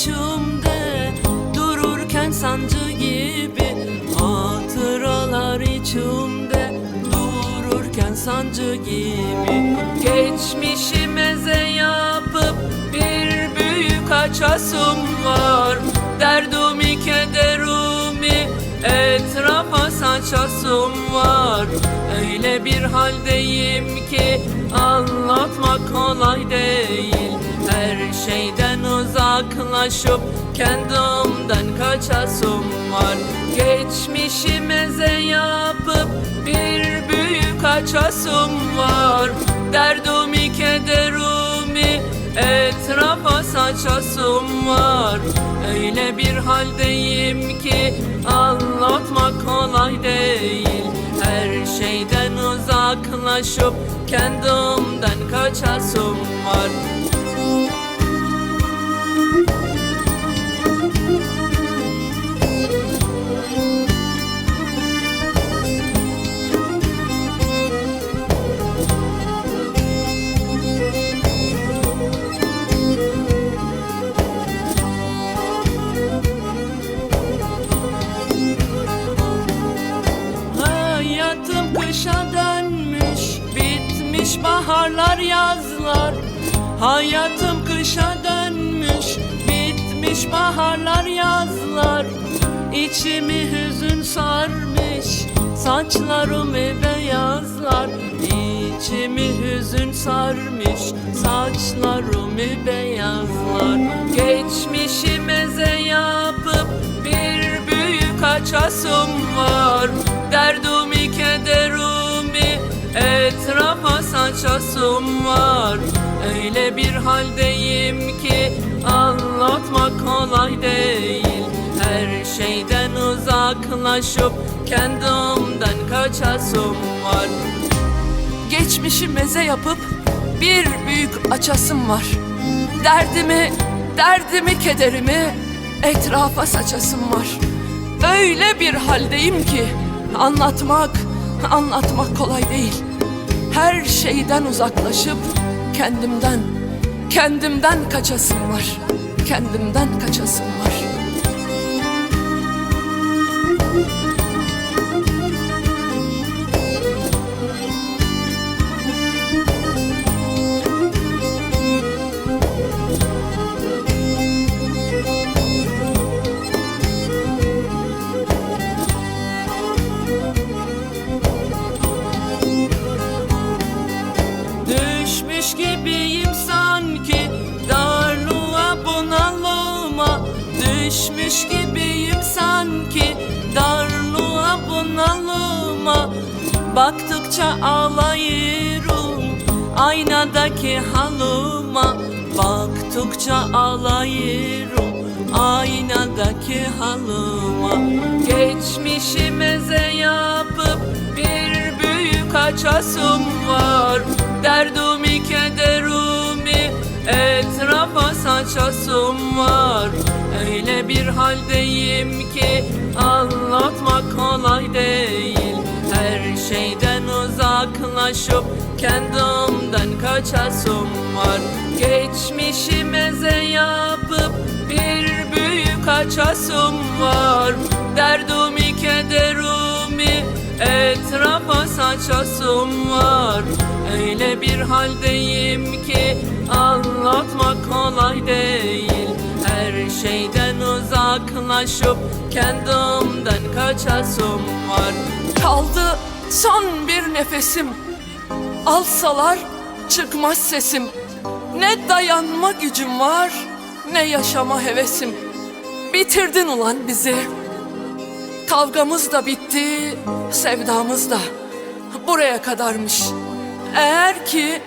İçimde Dururken sancı gibi Hatıralar içimde Dururken sancı gibi Geçmişi meze yapıp Bir büyük açasım var. Derdumi kederumi Etrafa saçasım var. Öyle bir haldeyim ki Anlatmak kolay değil. Her şeyden uzaklaşıp Kendimden kaçasım var Geçmişi meze yapıp Bir büyük açasım var. Derdumi kederumi Etrafa saçasım var. Öyle bir haldeyim ki Anlatmak kolay değil. Her şeyden uzaklaşıp Kendimden kaçasım var Bitmiş baharlar yazlar. Hayatım kışa dönmüş Bitmiş baharlar yazlar. İçimi hüzün sarmış Saçlarımı beyazlar. İçimi hüzün sarmış Saçlarımı beyazlar. Geçmişi meze yapıp Bir büyük açasım var. Derdumi kederumi Saçasım var Öyle bir haldeyim ki Anlatmak kolay değil Her şeyden uzaklaşıp Kendimden kaçasım var Geçmişi meze yapıp bir büyük açasım var. Derdimi, derdimi, kederimi etrafa saçasım var. Öyle bir haldeyim ki anlatmak, anlatmak kolay değil. Her şeyden uzaklaşıp kendimden, kendimden kaçasım var. Kendimden kaçasım var. Bunalıma Baktıkça ağlayırım aynadaki halıma. Baktıkça ağlayırım aynadaki halıma. Geçmişi meze yapıp bir büyük açasım var. Derdumi kederumi etrafa saçasım var. Öyle bir haldeyim ki anlatmak kolay değil. Her şeyden uzaklaşıp kendimden kaçasım var. Geçmişi meze yapıp bir büyük açasım var. Derdumi kederumi etrafa saçasım var. Öyle bir haldeyim ki anlatmak kolay değil uzaklaşıp kendimden kaçasım var. Kaldı son bir nefesim. Alsalar çıkmaz sesim. Ne dayanma gücüm var Ne yaşama hevesim. Bitirdin ulan bizi. Kavgamız da bitti Sevdamız da Buraya kadarmış. Eğer ki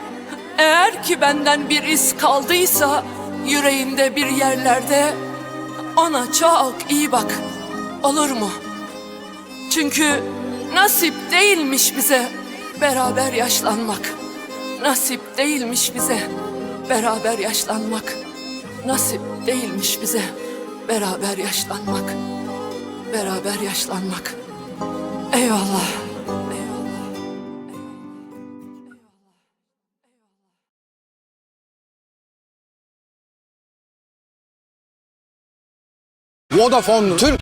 Eğer ki benden bir iz kaldıysa Yüreğimde bir yerlerde Ona çok iyi bak Olur mu? Çünkü nasip değilmiş bize beraber yaşlanmak. Nasip değilmiş bize beraber yaşlanmak. Nasip değilmiş bize beraber yaşlanmak. Beraber yaşlanmak. Eyvallah. Vodafone Türk